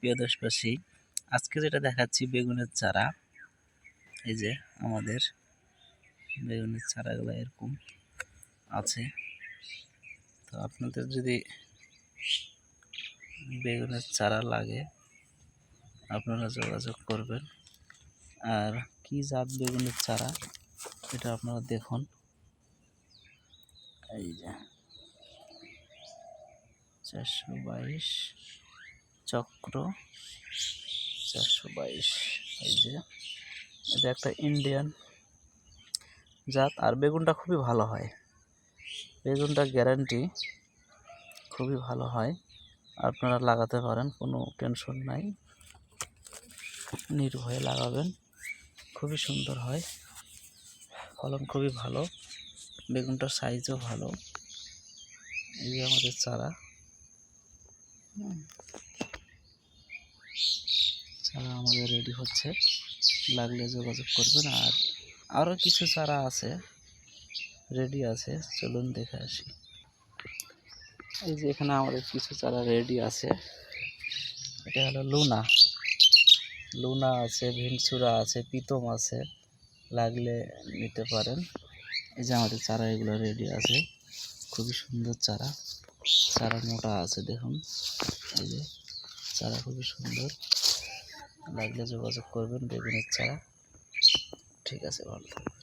প্রিয় দেশবাসী, আজকে যেটা দেখাচ্ছি বেগুনের চারা, এই যে আমাদের বেগুনের চারাগুলো এরকম আছে। তো আপনাদের যদি বেগুনের চারা লাগে, আপনারা যোগাযোগ করবেন। আর কি জাত বেগুনের চারা, এটা আপনারা দেখুন। এই যে চারশো বাইশ চক্র চারশো বাইশ। এই যে, এটা একটা ইন্ডিয়ান জাত, আর বেগুনটা খুবই ভালো হয়। বেগুনটা গ্যারান্টি খুবই ভালো হয়। আপনারা লাগাতে পারেন, কোনো টেনশন নাই। নির্ভয়ে লাগাবেন, খুবই সুন্দর হয়। ফলন খুবই ভালো, বেগুনটার সাইজও ভালো। এই আমাদের চারা। আমাদের রেডি হচ্ছে। লাগলে যোগাযোগ করবেন। আর আরও কিছু চারা আছে রেডি আছে। চলুন দেখে আসি। এই যে এখানে আমাদের কিছু চারা রেডি আছে। এটা হলো লুনা। লুনা আছে, ভিনসুরা আছে, পিতম আছে। লাগলে নিতে পারেন। এই যে আমাদের চারা এগুলো রেডি আছে। খুবই সুন্দর চারা। চারা মোটা আছে, দেখুন। এই যে চারা খুবই সুন্দর। লাগলে যোগাযোগ করবেন বেগুনের ছাড়া ঠিক আছে ভালো থাকবেন।